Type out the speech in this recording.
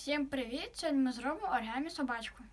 Всім привіт! Сьогодні ми зробимо оригамі собачку.